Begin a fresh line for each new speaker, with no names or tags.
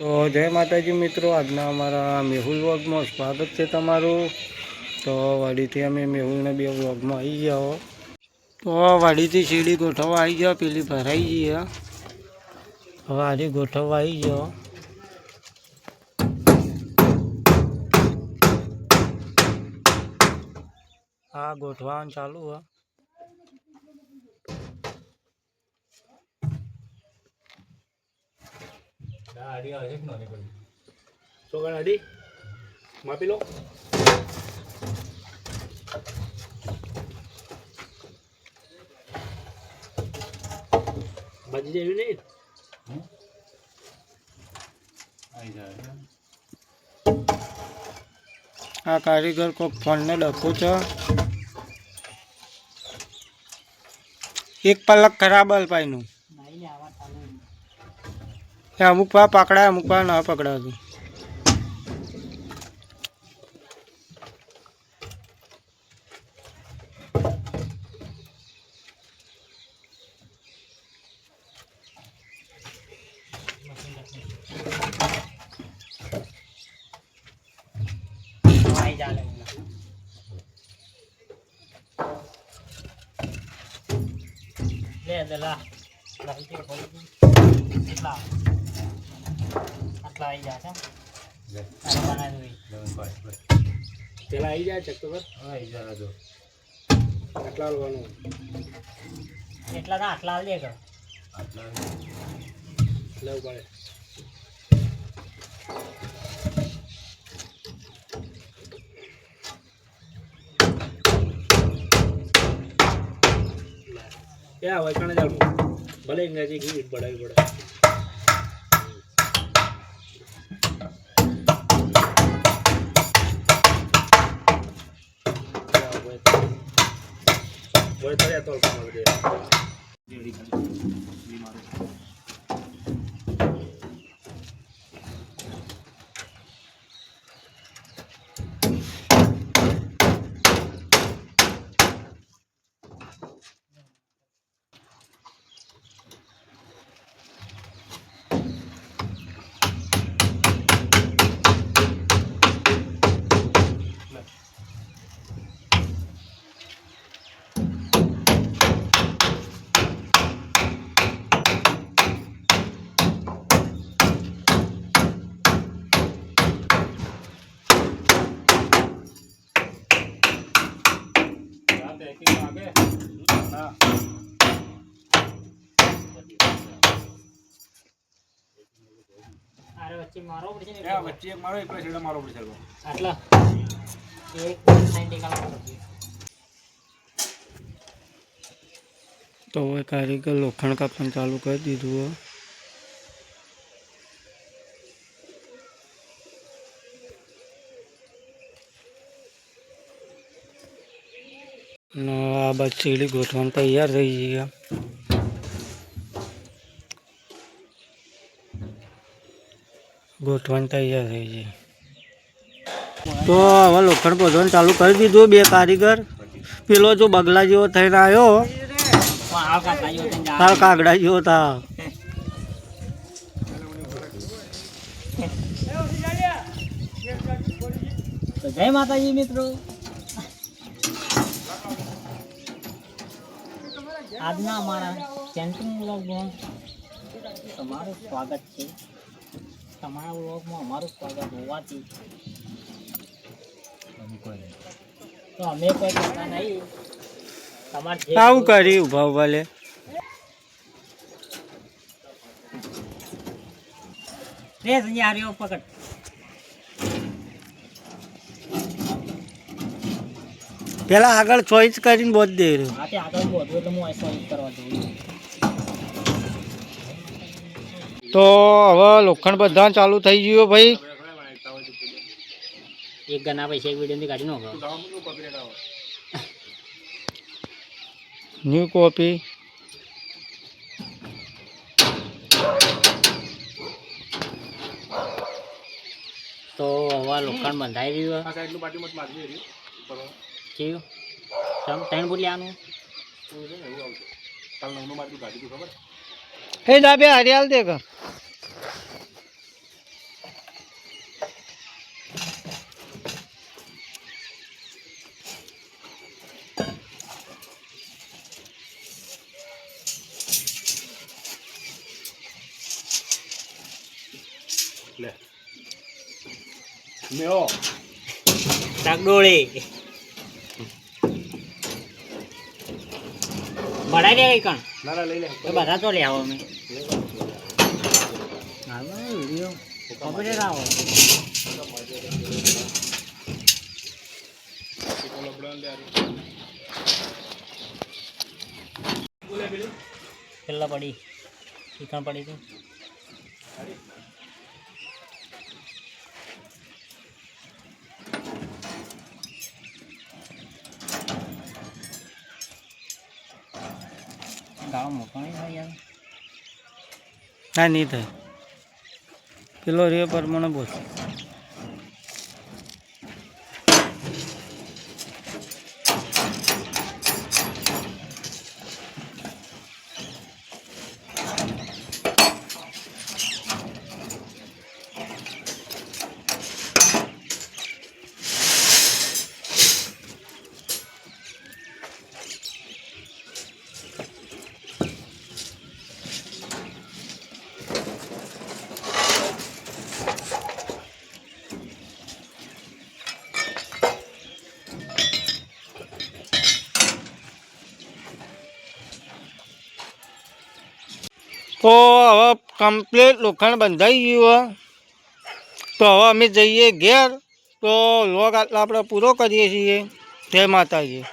તો જય માતાજી મિત્રો, આજના અમારા મેહુલ વ્લોગમાં સ્વાગત છે તમારું. તો વાડીથી અમે મેહુલને બે વ્લોગમાં આવી ગયા હો. તો વાડીથી સીડી ગોઠવવા આવી ગયા, પેલી ભરાઈ ગઈ હે. હવે આજે ગોઠવવા આવી ગયો. હા ગોઠવાનું ચાલુ હે.
સોગણ હદી માપી લો. બાજી જેવી નહીં?
આ કારીગર કોક ફોનને ડખો છે. એક પલક ખરાબ અલ્પાઈનું. અમુક પા પકડાય અમુક પા ના પકડાતું
લે દલા લાલતી ખોલી કેટલા? આટલા આવી જશે છે. પેલા આવી જાય ચક્કર? પર આટલા લેવાનું એટલા ના આટલા લે આટલા લેવું પડે એ આ વૈકાણે જાણવું ભલે અંગ્રેજી ઘી પડાવી પડે. બોલે તો તો કામ દે અરે વચ્ચે મારો વચ્ચે એક મારો એકલો છેડો મારો પડશે આટલા. એક
તો હવે કારીગર લોખંડ કાપવાનું ચાલુ કરી દીધું આ બાજુ સીડી ગોઠવાનું તૈયાર થઈ ગયા ગોઠવાનું તૈયાર થઈ ગઈ. તો હવે લોખંડ પોધવાનું ચાલુ કરી દીધું બે કારીગર. પેલો જો બગલા જેવો થઈને આવ્યો. તાર કાગડા જેવો
તા જય માતાજી મિત્રો. આજના અમારા કેન્ટીન વ્લોગમાં તમારું સ્વાગત છે. તમારા વ્લોગમાં અમારું સ્વાગત હોવાથી તો અમે કોઈ કરતા નહીં. તમારે
આવું કરી ઊભા ઊભા લે.
રે સંજય આ પકડ.
પેલા આગળ ચોઈસ કરીને બોધ દે રહ્યો.
તે
હવે લોખંડ બધા ચાલુ થઈ ગયું ભાઈ.
એક ગના પૈસા એક વીડિયો કાઢી નાખો.
ન્યૂ કોપી
તો હવે લોખંડ બંધાઈ રહ્યું કેવું તમે ત્રણ બોલ્યાનું
હે દાબે હરિયાલ દે
ઘર મેળો
ડાકડોળી બડાઈ દે કઈ કણ?
ના ના લઈ લે.
તો બધા તો લે આવો અમે. હાલો વીડિયો કમ્પ્લીટ આવો છેલ્લા પડી. ચિકન પડી હતી. ગાળો મોટો નહીં થાય યાર
ના નહીં થાય. પેલો રે પ્રમાણે બોલ. તો હવે કમ્પ્લીટ લોખંડ બંધાઈ ગયું તો હવે અમે જઈએ ઘેર. તો લોગ આટલા આપણે પૂરો કરીએ છીએ. જય માતાજી.